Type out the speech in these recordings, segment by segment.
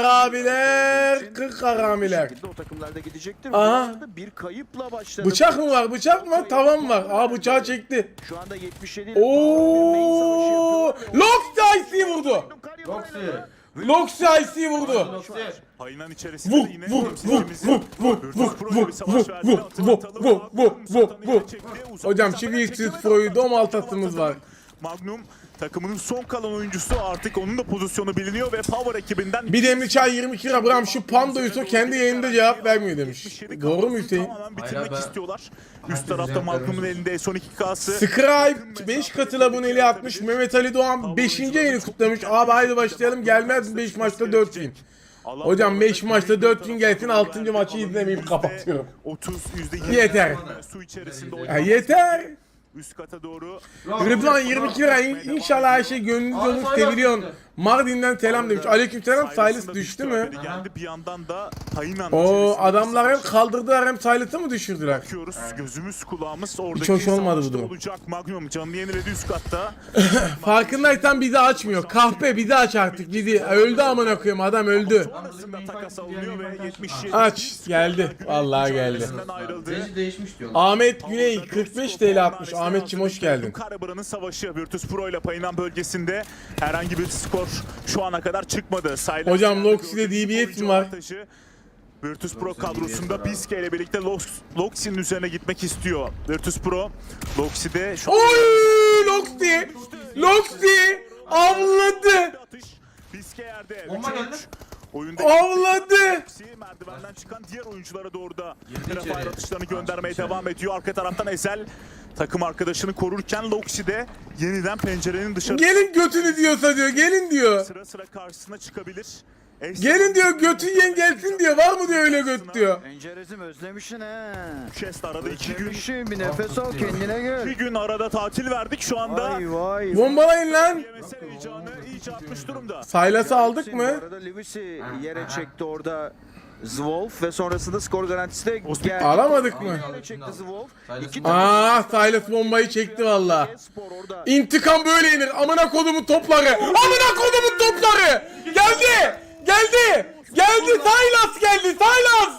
abiler, 40 haramiler. şekilde o takımlarda gidecektir. Aha. Bu arada bir kayıpla başladı. Bıçak mı var? Bıçak mı var? Tavan var? Aa bıçağı çekti. Şu anda 77. Oo! Lox IC vurdu. Roxy. Lox IC vurdu. Roxy. Hayınan içerisinde Vur yine vur vur temsilcimizi vur vur Virtus vur Pro'ya vur bir savaş vur verdiğini vur vur hatırlatalım. vur vur Magnum vur satanı vur çekti. Uzak Hocam mesafeden çivi çekti ve Pro'yu dom alt atımız var. Magnum takımının son kalan oyuncusu artık onun da pozisyonu biliniyor ve Power ekibinden Bir demli çay 22 lira. Bram şu Pando'yu kendi yayında cevap vermiyor demiş. 77 Doğru mu Hüseyin? Tamamen Hayır bitirmek abi. istiyorlar. Üst tarafta Magnum'un elinde S12K'sı. Scribe 5 katıl aboneliği atmış. Mehmet Ali Doğan 5. ayını kutlamış. Abi haydi başlayalım. Gelmez 5 maçta 4 win. Hocam 5 maçta 4 win gelsin 6. maçı izlemeyip kapatıyorum. 30 %20 Yeter. su içerisinde Ya yeter. Üst kata doğru Rıdvan 22 lira. İn- İnşallah her şey gönlünüzce Abi olur. Düştü. Mardin'den selam demiş. Aleyküm selam. Silas düştü mü? Geldi bir yandan da Hayınan O adamlar hem kaldırdılar hem Silas'ı mı düşürdüler? bakıyoruz. Gözümüz kulağımız oradaki hoş olmadı bu durum. olacak. Magnum canlı yeniledi üst katta. Farkındaysan bizi açmıyor. Kahpe bizi aç artık bizi. Öldü amına koyayım adam öldü. Sonrasında takas alınıyor ve 77 Aç geldi. Vallahi geldi. Ahmet Güney 45 TL atmış. Ahmetçim hoş geldin. Karabaran'ın savaşı Virtus Pro ile Payınan bölgesinde herhangi bir skor şu ana kadar çıkmadı. Silas Hocam Loxi'de DBS mi var? Virtus Pro kadrosunda. Biske ile birlikte Lox- Loxi'nin üzerine gitmek istiyor. Virtus Pro Loxi'de şu an Oy Loxi! Loxi! Avladı! Biske yerde. Bomba geldi. Oyunda Avladı! Merdivenden çıkan diğer oyunculara doğru da Rafael atışlarını göndermeye devam ediyor. Arka taraftan Ezel takım arkadaşını korurken Loxi de yeniden pencerenin dışarı Gelin götünü diyorsa diyor. Gelin diyor. sıra sıra karşısına çıkabilir. Gelin diyor götü yiyen gelsin diyor. Var mı diyor öyle göt diyor. Pencerezim özlemişsin he. Chest arada iki gün. Özlemişsin bir nefes al kendine gel. Bir gün arada tatil verdik şu anda. Vay vay. Bombalayın lan. Yemesel heyecanı iyice artmış durumda. Silas'ı aldık Bu mı? arada Lewis'i yere çekti orada Zwolf ve sonrasında skor garantisi de geldi. Alamadık mı? Yere çekti Zwolf. İki Aa Silas bombayı çekti valla. Spor orada. İntikam böyle yenir. Amına kodumun topları. Amına kodumun topları. Geldi. Geldi. Geldi. Silas geldi. Silas.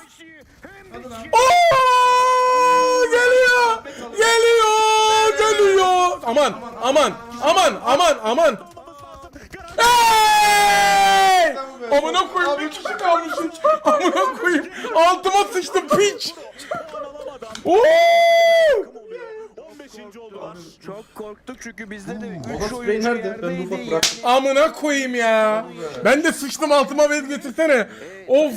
Oo! Geliyor. Geliyor. Geliyor. Aman. Aman. Aman. Aman. Aman. Hey! Amına koyayım bir kişi kalmışım. Amına koyayım. Altıma sıçtım piç. Oo! 15. oldular. Çok korktuk çünkü bizde de 3 Oğuz Bey oyuncu nerede? Ben yerdeydi. Rufat bırak. Amına koyayım ya. Ben de sıçtım altıma bez getirsene. Of.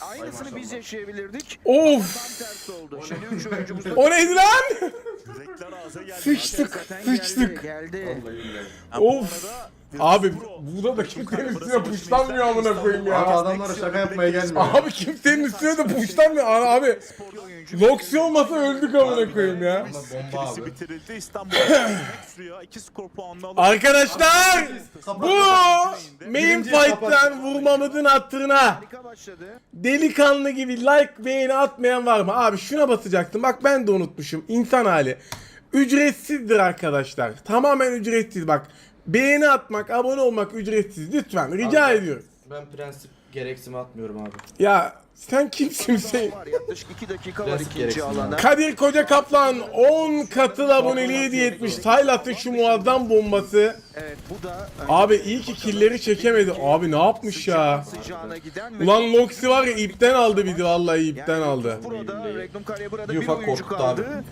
Aynısını biz yaşayabilirdik. Of. Tam tersi oldu. Şimdi 3 oyuncumuz da O neydi lan? Yürekler ağza geldi. Sıçtık. zaten Sıçtık. geldi. Ha, bu Of. arada Abi burada da kimsenin üstüne puşlanmıyor amına koyayım Abi ya. adamlara şaka yapmaya gelmiyor. Abi kimsenin üstüne de puşlanmıyor. Abi Loksi olmasa öldük amına koyayım ya. Bomba abi. bitirildi. İstanbul'da suya 2 skor puanını alıp Arkadaşlar bu main fight'tan vurmamızın başladı. delikanlı gibi like beğeni atmayan var mı? Abi şuna basacaktım. Bak ben de unutmuşum. İnsan hali. Ücretsizdir arkadaşlar. Tamamen ücretsiz bak. Beğeni atmak, abone olmak ücretsiz. Lütfen rica Abi. ediyorum. Ben prensip gereksimi atmıyorum abi. Ya sen kimsin? Var yaklaşık 2 dakika var ikinci alana. Kadir Koca Kaplan 10 katıl aboneliği hediye etmiş. Saylas'ın şu muazzam bombası. Evet bu da Abi iyi ki killeri çekemedi. Abi ne yapmış ya? sıcağına giden ve Ulan Loxi var ya ipten aldı bizi vallahi ipten aldı. Burada Regnum Karya burada Bir bir ufak oyuncu korkuttu kaldı. abi.